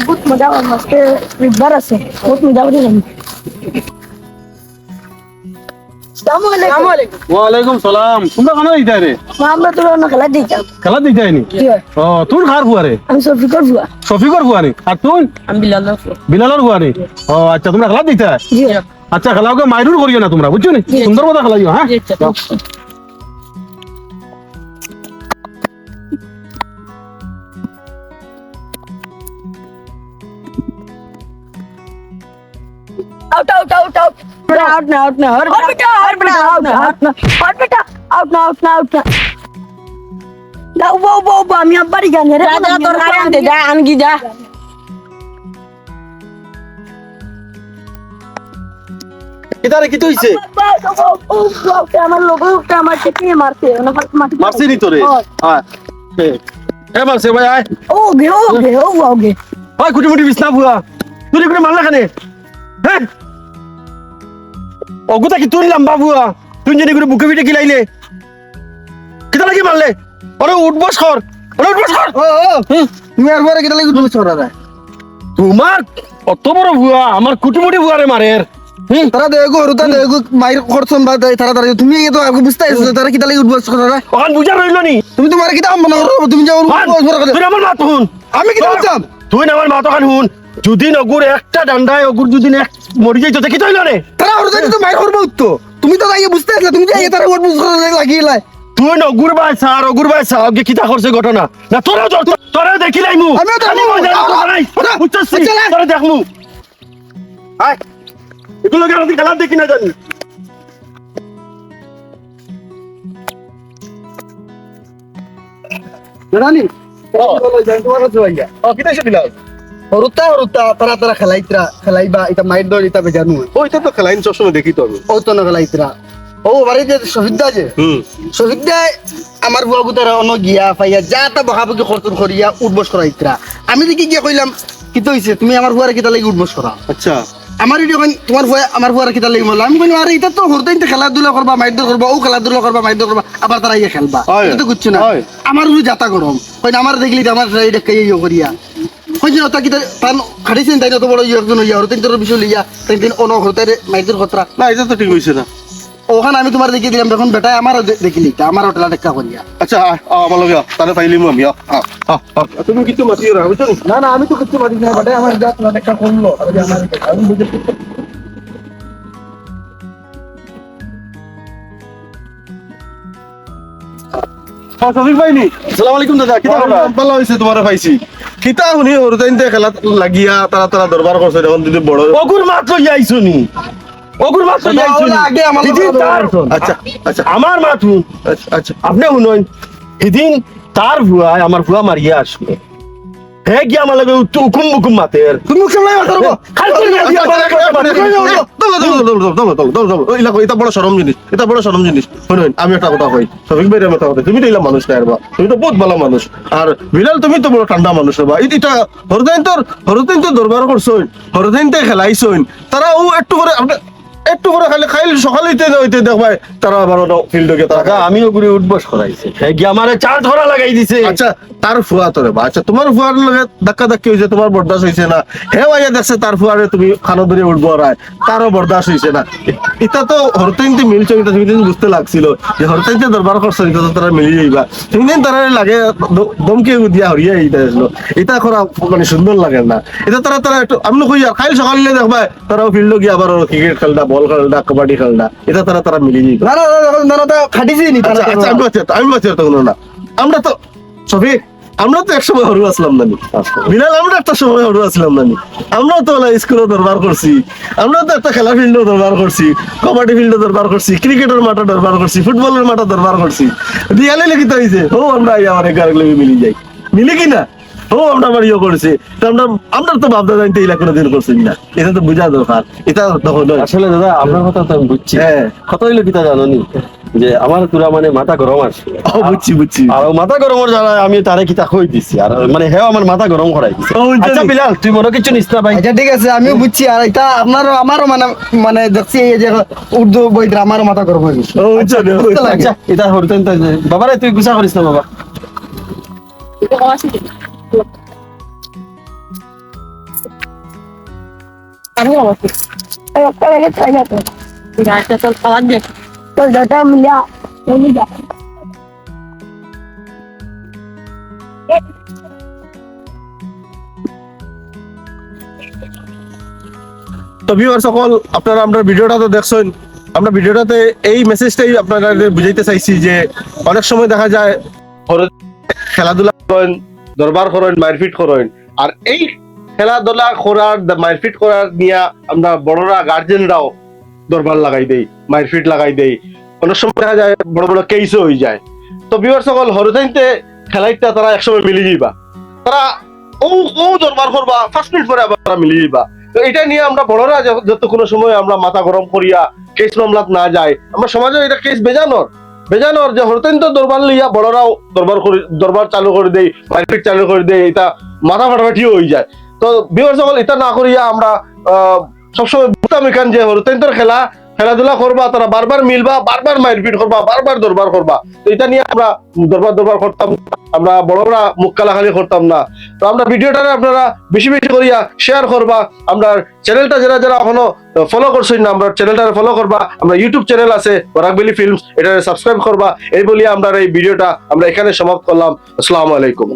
বহুত মজা করব আজকে রবিবার আছে বহুত মজা করি ওয়ালাইকুম সালাম। তোমরা কেন দিতে রে আমরা নি ও, তোর খার বুয়া রে? আমি শফিকর তুই? নি ও আচ্ছা তোমরা খেলা দিতে আচ্ছা খেলাওকে মাইরুর করিও না তোমরা, বুঝছ নি? সুন্দর মতো খেলাইও হ্যাঁ? Out, out, out, out. Out now, out now. Out beta, out beta, out now, out now. Out beta, out now, out now, out now. না উবা উবা উবা আমি আব্বারই গান রে যা যা তোর গাড়ি আনতে যা আনগি যা এটারে কি হইছে আমার লোগো আমার মারতে না মারছি নি তোরে হ্যাঁ এ, মারছে ভাই আয় ও গে ও গে ও গে ওই কুটি মুটি বিছনা বুয়া তুই করে মারলা খানে হ্যাঁ অগুতা কি তুই লম্বা বুয়া তুই জানি করে বুকে পিঠে কিলাইলে কিতা লাগি মারলে? ওরে উঠবস কর। ওরে উঠবস কর। তুমি আর পরে কেটে লাগি ছড়া যায় তোমার অত বড় ভুয়া আমার কুটুমুটি ভুয়ারে মারের তারা দেখো রুতা দেখো মাইর করছন বা তারা তারা তুমি তো আগে বুঝতে আইছো তারা কিটা লাগি উঠবস যায় ওখান বুঝা রইল নি। তুমি তোমার কিটা মনে করো তুমি যাও তুই আমার মাত শুন। আমি কিটা বলতাম? তুই আমার মাত শুন। যদি নগুর একটা ডান্ডায় অগুর যদি মরি যাইতো তে কি তৈল রে? তারা রুতা তো মাইর করব তো তুমি তো আগে বুঝতে আইছো তুমি যে তারা উঠবস ছড়া লাই তুই নগুর বাই সার অগুর বাই সার কিতা করছে ঘটনা? না তোরা তোরা দেখিলাই মু। আমিও দেখব। খালি ময়দানে তো নাই। ওরা, বুঝছস নি? চলে। তোরা দেখমু আয়। এগুলো কেন খেলা দেখি না জানি জানি ও। তোমার কাছে ভাইয়া। ও কিতা এসে দিলাম রুতা রুতা তারা তারা খেলাইতরা খেলাইবা এটা মাইর দৌড় এটা বেজানু ওইটা তো খেলাইন সবসময় দেখি তো আমি। ও তো না খেলাইতরা। ও যে শহীদা যে। হুম। শহীদা আমার বুয়া গিয়া পাইয়া যা তা বহাবকি খরচন করিয়া উঠবস করাইতরা। আমি দেখি গিয়া কইলাম কি তো হইছে তুমি আমার বুয়ারে কিতা লাগি উঠবস করা? আচ্ছা। আমার এটি কইন তোমার ভয় আমার ভয় কিতা লাগি বললাম আমি কইলাম আরে এটা তো হরতেন খেলাধুলা করবা মাইদর করবা ও খেলাধুলা করবা মাইদর করবা আবার তারা ইয়ে খেলবা। এটা তো বুঝছ না। আমার উড়ি যাতা গরম। কইন আমার দেখলি আমার এটা কে ইয়ে করিয়া। কইন ওটা কিতা তান খাড়িছেন তাই তো বড় একজন ইয়া হরতেন তোর বিষয় লইয়া তিন দিন অন হরতের মাইদর খতরা না এটা তো ঠিক হইছে না ওখানে আমি তোমার দেখিয়ে দিলাম দেখুন বেটায় আমারও দেখি দেখিলি আমার হোটেলা দেখা করিয়া আচ্ছা আমার লগে তাহলে পাইলি আমি। তুমি কিছু মাতিয়ে রাখো না না আমি তো কিছু মাতি না বেটায় আমার দেখা করল আমি বুঝে হ্যাঁ, শফিক ভাই নি। আসসালামু আলাইকুম দাদা কিতা ভালো হইছে তোমারে পাইছি। কিতা শুনি ওরতাইনতে খেলা লাগিয়া তারা তারা দরবার করছে এখন যদি বড় অগুর মাত্র যাইছো নি। অগুর মাত্র যাইছো আগে আমার। আচ্ছা আচ্ছা। আমার আচ্ছা আচ্ছা। আপনি শুনুন এদিন তার ভুয়ায় আমার ভুয়া মারিয়া আসবে। হে গিয়া আমার লাগে উকুম মুকুম মাতের তুমি মুখ সামলাই মাথা খালি করে দিয়া দিয়া বালা করে মাতে। এটা বড় সরম জিনিস এটা বড় সরম জিনিস শুনুন আমি একটা কথা কই শফিক ভাই একটা কথা তুমি তো এলাম মানুষ না বা তুমি তো বহুত ভালো মানুষ আর বিলাল তুমি তো বড় ঠান্ডা মানুষ বা এটা হরদাইন তোর হরদাইন তো দরবার করছই হরদাইন তে খেলাইছই তারা ও একটু করে আপনি একটু করে খালি খাইল হইতে দেখবাই তারা আবার ফিল্ড গিয়ে তারা আমিও ঘুরে উঠবস করাইছে গিয়ে আমারে চার ধরা লাগাই দিছে। আচ্ছা তার ফুয়া তোরে বা। আচ্ছা তোমার ফুয়ার লগে ধাক্কা ধাক্কি তোমার বরদাস না? হে ভাইয়া দেখছে তার ফুয়ারে তুমি খানো ধরে উঠবো রায় তারও বরদাস না। এটা তো হরতাইনতে মিলছে এটা তুমি বুঝতে লাগছিল যে হরতাইনতে দরবার করছ এটা তো তারা মিলি যাইবা তুমি দিন তারা লাগে দমকে দিয়া হরিয়া এইটা আসলো। এটা করা মানে সুন্দর লাগে না। এটা তারা তারা একটু আমি কই আর খাইল সকালে দেখবা তারাও ফিল্ড গিয়ে আবার ক্রিকেট খেলনা বল কবাডি এটা তারা তারা মিলি যাইবা না না না, না না না তা খাটিছি নি আচ্ছা আচ্ছা আমি তো না। আমরা তো আমরা তো একসময় হরু আসলাম নানি বিলাল আমরা একটা সময় হরু আসলাম নানি আমরাও তো ওলা স্কুলে দরবার করছি আমরাও তো একটা খেলা ফিল্ডে দরবার করছি কবাডি ফিল্ডে দরবার করছি ক্রিকেটের মাঠে দরবার করছি ফুটবলের মাঠে দরবার করছি। দিয়ালে লিখিত হয়েছে ও আমরা আমার এগারো মিলি যাই। মিলি কি না ও আমরা আবার ইয়ে করেছি। তো আমরা আমরা তো ভাবতে জানতে এই কোনো দিন করছি না। এটা তো বোঝা দরকার। এটা তখন আসলে দাদা আপনার কথা তো আমি বুঝছি। হ্যাঁ। কত হইল কিতা জানো নি যে আমার পুরা মানে মাথা গরম আসছে। ও বুঝছি বুঝছি। আর মাথা গরমের জ্বালা আমি তারে কিতা কই দিছি? আর মানে হেও আমার মাথা গরম করাই দিছে। আচ্ছা বিলাল তুই মনে কিছু নিস না ভাই? আচ্ছা ঠিক আছে আমিও বুঝছি। আর এটা আপনারও আমারও মানে মানে দেখছি এই যে উর্দু বইটা আমারও মাথা গরম হয়ে গেছে। লাগে। আচ্ছা এটা হরতেন বাবারে তুই গুছা করিস না বাবা। আমি অবশ্যই একটা লেগে চাই না তো। গাছটা তোর খাবার দেখ তো যটা মিলিয়া মিলি যা। তো ভিউয়ার সকল আপনারা আমরা ভিডিওটা তো দেখছেন। আমরা ভিডিওটাতে এই মেসেজটাই আপনারা বুঝাইতে চাইছি যে অনেক সময় দেখা যায় খেলাধুলা করেন দরবার করেন, মারপিট করেন। আর এই খেলাধুলা করার, মারপিট করার নিয়ে আমরা বড়রা গার্জেনরাও দরবার লাগাই দেই, মারপিট লাগাই দেই। অনেক সময় দেখা যায় বড় বড় কেসও হয়ে যায়। তো ভিউয়ার সকল হরতাইতে খেলাইটা তারা একসময় মিলি যাইবা তারা ও ও দরবার করবা ফার্স্ট মিনিট পরে আবার তারা মিলি যাইবা তো এটা নিয়ে আমরা বড়রা যত কোনো সময় আমরা মাথা গরম করিয়া কেস মামলাত না যায়, আমরা সমাজে এটা কেস বেজানোর। বেজানোর যে হরতেন তো দরবার লইয়া বড়রাও দরবার দরবার চালু করে দেয় মারপিট চালু করে দেয় এটা মাথা ফাটাফাটিও হয়ে যায়। তো বিহার সকল এটা না করিয়া আমরা সবসময় বুঝতাম এখান যে হরতেন্তর খেলা খেলাধুলা করবা, তারা বারবার মিলবা, বারবার মারপিট করবা, বারবার দরবার করবা। তো এটা নিয়ে আমরা দরবার দরবার করতাম। আমরা বড়রা মুখ কালাখালি করতাম না। তো আমরা ভিডিওটারে আপনারা বেশি বেশি করিয়া শেয়ার করবা। আমরা চ্যানেলটা যারা যারা এখনও ফলো করছেন না, আমরা চ্যানেলটা ফলো করবা। আমরা ইউটিউব চ্যানেল আছে, বরাকবেলি ফিল্মস এটা সাবস্ক্রাইব করবা। এই বলিয়া আমরা এই ভিডিওটা আমরা এখানে সমাপ্ত করলাম। আসসালামু আলাইকুম।